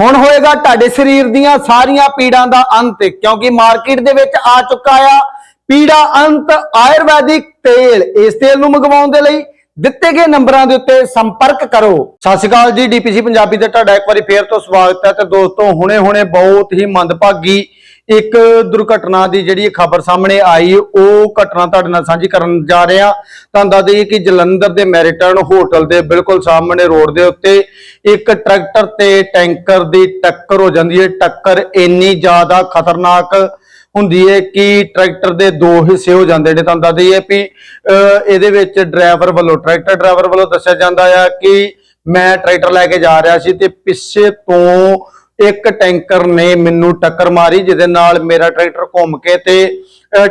ਹੁਣ ਹੋਏਗਾ ਤੁਹਾਡੇ ਸਰੀਰ ਦੀਆਂ ਸਾਰੀਆਂ ਪੀੜਾਂ ਦਾ ਅੰਤ, ਕਿਉਂਕਿ ਮਾਰਕੀਟ ਦੇ ਵਿੱਚ ਆ ਚੁੱਕਾ ਆ ਪੀੜਾ ਅੰਤ ਆਯੁਰਵੈਦਿਕ ਤੇਲ। ਇਸ ਤੇਲ ਨੂੰ ਮੰਗਵਾਉਣ ਦੇ ਲਈ ਦਿੱਤੇ ਗਏ ਨੰਬਰਾਂ ਦੇ ਉੱਤੇ ਸੰਪਰਕ ਕਰੋ। ਸਤਿ ਸ਼੍ਰੀ ਅਕਾਲ ਜੀ ਡੀਪੀਸੀ ਪੰਜਾਬੀ ਤੇ ਤੁਹਾਡਾ ਇੱਕ ਵਾਰੀ ਫੇਰ ਤੋਂ ਸਵਾਗਤ ਹੈ ਤੇ ਦੋਸਤੋ, ਹੁਣੇ-ਹੁਣੇ ਬਹੁਤ ਹੀ ਮੰਦਭਾਗੀ ਇੱਕ ਦੁਰਘਟਨਾ ਦੀ ਜਿਹੜੀ ਖਬਰ ਸਾਹਮਣੇ ਆਈ ਉਹ ਘਟਨਾ ਤੁਹਾਡੇ ਨਾਲ ਸਾਂਝੀ ਕਰਨ ਜਾ ਰਹੇ ਹਾਂ। ਤੁਹਾਨੂੰ ਦੱਸ ਦਈਏ ਕਿ ਜਲੰਧਰ ਦੇ ਮੈਰੀਟਨ ਹੋਟਲ ਦੇ ਬਿਲਕੁਲ ਸਾਹਮਣੇ ਰੋਡ ਦੇ ਉੱਤੇ ਇੱਕ ਟਰੈਕਟਰ ਤੇ ਟੈਂਕਰ ਦੀ ਟੱਕਰ ਹੋ ਜਾਂਦੀ ਹੈ। ਟੱਕਰ ਇੰਨੀ ਜ਼ਿਆਦਾ ਖਤਰਨਾਕ ਹੁੰਦੀ ਹੈ ਕਿ ਟਰੈਕਟਰ ਦੇ ਦੋ ਹਿੱਸੇ ਹੋ ਜਾਂਦੇ ਨੇ। ਤੁਹਾਨੂੰ ਦੱਸ ਦਈਏ ਵੀ ਅਹ, ਇਹਦੇ ਵਿੱਚ ਡਰਾਈਵਰ ਵੱਲੋਂ ਟਰੈਕਟਰ ਡਰਾਈਵਰ ਵੱਲੋਂ ਦੱਸਿਆ ਜਾਂਦਾ ਆ ਕਿ ਮੈਂ ਟਰੈਕਟਰ ਲੈ ਕੇ ਜਾ ਰਿਹਾ ਸੀ ਤੇ ਪਿੱਛੇ ਤੋਂ ਇੱਕ ਟੈਂਕਰ ਨੇ ਮੈਨੂੰ ਟੱਕਰ ਮਾਰੀ, ਜਿਹਦੇ ਨਾਲ ਮੇਰਾ ਟਰੈਕਟਰ ਘੁੰਮ ਕੇ ਤੇ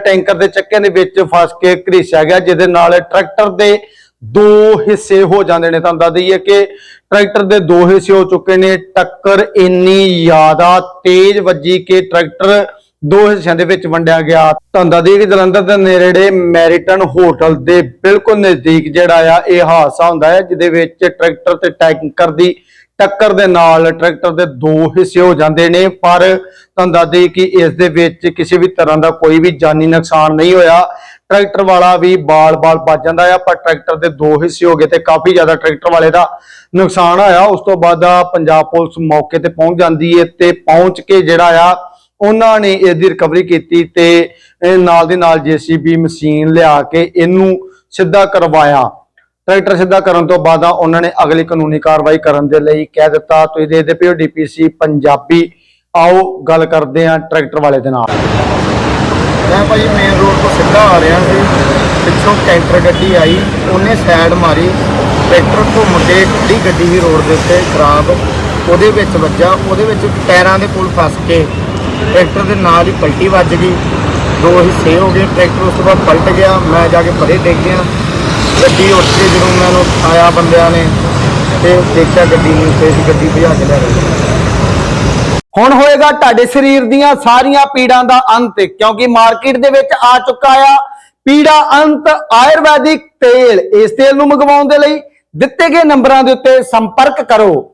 ਟੈਂਕਰ ਦੇ ਚੱਕੇ ਦੇ ਵਿੱਚ ਫਸ ਕੇ ਘਰੀਸਿਆ ਗਿਆ, ਜਿਹਦੇ ਨਾਲ ਟਰੈਕਟਰ ਦੇ ਦੋ ਹਿੱਸੇ ਹੋ ਜਾਂਦੇ ਨੇ। ਤੁਹਾਨੂੰ ਦੱਸ ਦਈਏ ਕਿ ਟਰੈਕਟਰ ਦੇ ਦੋ ਹਿੱਸੇ ਹੋ ਚੁੱਕੇ ਨੇ। ਟੱਕਰ ਇੰਨੀ ਜ਼ਿਆਦਾ ਤੇਜ਼ ਵੱਜੀ ਕਿ ਟਰੈਕਟਰ ਦੋ ਹਿੱਸਿਆਂ ਦੇ ਵਿੱਚ ਵੰਡਿਆ ਗਿਆ। ਤੁਹਾਨੂੰ ਦੱਸ ਦਈਏ ਕਿ ਜਲੰਧਰ ਦੇ ਨੇੜੇ ਮੈਰੀਟਨ ਹੋਟਲ ਦੇ ਬਿਲਕੁਲ ਨਜ਼ਦੀਕ ਜਿਹੜਾ ਆ, ਇਹ ਹਾਦਸਾ ਹੁੰਦਾ ਹੈ, ਜਿਹਦੇ ਵਿੱਚ ਟਰੈਕਟਰ ਤੇ ਟੈਂਕਰ ਦੀ ਟੱਕਰ ਦੇ ਨਾਲ ਟਰੈਕਟਰ ਦੇ ਦੋ ਹਿੱਸੇ ਹੋ ਜਾਂਦੇ ਨੇ, ਪਰ ਤੁਹਾਨੂੰ ਦੱਸ ਦਈਏ ਕਿ ਇਸ ਦੇ ਵਿੱਚ ਕਿਸੇ ਵੀ ਤਰ੍ਹਾਂ ਦਾ ਕੋਈ ਵੀ ਜਾਨੀ ਨੁਕਸਾਨ ਨਹੀਂ ਹੋਇਆ। ਟਰੈਕਟਰ ਵਾਲਾ ਵੀ ਬਾਲ-ਬਾਲ ਬਚ ਜਾਂਦਾ ਆ, ਪਰ ਟਰੈਕਟਰ ਦੇ ਦੋ ਹਿੱਸੇ ਹੋ ਗਏ ਤੇ ਕਾਫੀ ਜ਼ਿਆਦਾ ਟਰੈਕਟਰ ਵਾਲੇ ਦਾ ਨੁਕਸਾਨ ਹੋਇਆ। ਉਸ ਤੋਂ ਬਾਅਦ ਪੰਜਾਬ ਪੁਲਿਸ ਮੌਕੇ ਤੇ ਪਹੁੰਚ ਜਾਂਦੀ ਹੈ ਤੇ ਪਹੁੰਚ ਕੇ ਜਿਹੜਾ ਆ, ਉਹਨਾਂ ਨੇ ਇਸ ਦੀ ਰਿਕਵਰੀ ਕੀਤੀ ਤੇ ਨਾਲ ਦੀ ਨਾਲ ਜੀਸੀਬੀ ਮਸ਼ੀਨ ਲਿਆ ਕੇ ਇਹਨੂੰ ਸਿੱਧਾ ਕਰਵਾਇਆ। ਟਰੈਕਟਰ ਸਿੱਧਾ ਕਰਨ ਤੋਂ ਬਾਅਦ ਉਹਨਾਂ ਨੇ ਅਗਲੀ ਕਾਨੂੰਨੀ ਕਾਰਵਾਈ ਕਰਨ ਦੇ ਲਈ ਕਹਿ ਦਿੱਤਾ। ਤੁਸੀਂ ਦੇਖਦੇ ਪਿਓ ਡੀਪੀਸੀ ਪੰਜਾਬੀ। ਆਓ ਗੱਲ ਕਰਦੇ ਹਾਂ ਟਰੈਕਟਰ ਵਾਲੇ ਦੇ ਨਾਲ। ਮੈਂ ਭਾਈ ਮੇਨ ਰੋਡ ਤੋਂ ਸਿੱਧਾ ਆ ਰਿਹਾ ਸੀ। ਪਿੱਛੋਂ ਕੈਂਟਰ ਗੱਡੀ ਆਈ, ਉਹਨੇ ਸਾਈਡ ਮਾਰੀ। ਟਰੈਕਟਰ ਘੁੰਮ ਕੇ ਖੜੀ ਗੱਡੀ ਸੀ ਰੋਡ ਦੇ ਉੱਤੇ, ਖਰਾਬ। ਉਹਦੇ ਵਿੱਚ ਵੱਜਾ। ਉਹਦੇ ਵਿੱਚ ਟਾਇਰਾਂ ਦੇ ਕੋਲ ਫਸ ਕੇ ਟਰੈਕਟਰ ਦੇ ਨਾਲ ਹੀ ਪਲਟੀ ਵੱਜ ਗਈ। ਦੋ ਹਿੱਸੇ ਹੋ ਗਏ। ਟਰੈਕਟਰ ਉਸ ਤੋਂ ਬਾਅਦ ਪਲਟ ਗਿਆ। ਮੈਂ ਜਾ ਕੇ ਪਰੇ ਡਿੱਗ ਗਿਆ। ਗੱਡੀ ਉੱਠ ਕੇ ਜਦੋਂ ਮੈਨੂੰ ਆਇਆ ਬੰਦਿਆਂ ਨੇ ਤੇ ਦੇਖਿਆ ਗੱਡੀ ਨਹੀਂ ਉੱਤੇ ਗੱਡੀ ਭਜਾ ਕੇ ਲੈ ਗਏ। ਹੁਣ ਹੋਏਗਾ ਤੁਹਾਡੇ ਸਰੀਰ ਦੀਆਂ ਸਾਰੀਆਂ ਪੀੜਾਂ ਦਾ ਅੰਤ, ਕਿਉਂਕਿ ਮਾਰਕੀਟ ਦੇ ਵਿੱਚ ਆ ਚੁੱਕਾ ਆ ਪੀੜਾ ਅੰਤ ਆਯੁਰਵੈਦਿਕ ਤੇਲ। ਇਸ ਤੇਲ ਨੂੰ ਮੰਗਵਾਉਣ ਦੇ ਲਈ ਦਿੱਤੇ ਗਏ ਨੰਬਰਾਂ ਦੇ ਉੱਤੇ ਸੰਪਰਕ ਕਰੋ।